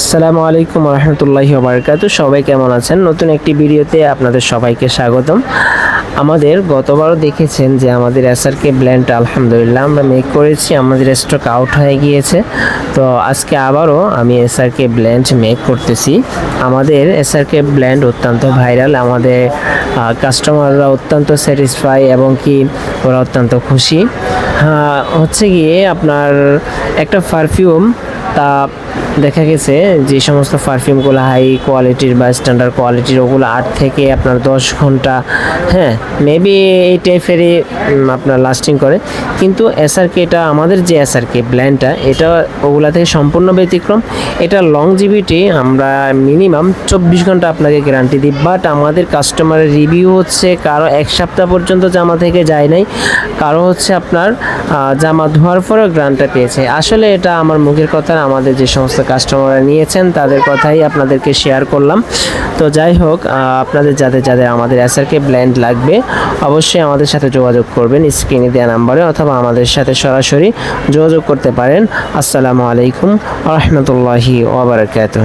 আসসালামু আলাইকুম রহমতুল্লাহি বারকাত সবাই কেমন আছেন? নতুন একটি ভিডিওতে আপনাদের সবাইকে স্বাগতম। আমাদের গতবারও দেখেছেন যে আমাদের এসআরকে ব্ল্যান্ড আলহামদুলিল্লাহ আমরা মেক করেছি আমাদের স্টক আউট হয়ে গিয়েছে। তো আজকে আবারও আমি এসআরকে ব্ল্যান্ড মেক করতেছি। আমাদের এসআরকে ব্ল্যান্ড অত্যন্ত ভাইরাল আমাদের কাস্টমাররা অত্যন্ত স্যাটিসফাই এবং কি ওরা অত্যন্ত খুশি। হ্যাঁ, হচ্ছে গিয়ে আপনার একটা পারফিউম তা দেখা গেছে যে সমস্ত পারফিউমগুলো হাই কোয়ালিটির বা স্ট্যান্ডার্ড কোয়ালিটির ওগুলো আট থেকে আপনার দশ ঘণ্টা হ্যাঁ মেবি এই টাইপেরই আপনার লাস্টিং করে। কিন্তু এসআরকে এটা আমাদের যে এসআরকে ব্ল্যান্ডটা এটা ওগুলা থেকে সম্পূর্ণ ব্যতিক্রম। এটা লং জিবিটি আমরা মিনিমাম চব্বিশ ঘণ্টা আপনাকে গ্যারান্টি দিই। বাট আমাদের কাস্টমারের রিভিউ হচ্ছে কারও এক সপ্তাহ পর্যন্ত জামা থেকে যায় নাই। কারও হচ্ছে আপনার জামা ধোয়ার পরেও গ্রান্টটা পেয়েছে। আসলে এটা আমার মুখের কথা, আমাদের যে সমস্ত কাস্টমাররা নিয়েছেন, তাদের কথাই আপনাদেরকে শেয়ার করলাম। তো যাই হোক আপনাদের যাদের যাদের আমাদের এসআরকে ব্ল্যান্ড লাগবে, অবশ্যই আমাদের সাথে যোগাযোগ করবেন স্ক্রিনে দেওয়া নাম্বারে অথবা আমাদের সাথে সরাসরি যোগাযোগ করতে পারেন। আসসালামু আলাইকুম রহমতুল্লাহি ওবরাকাতুহ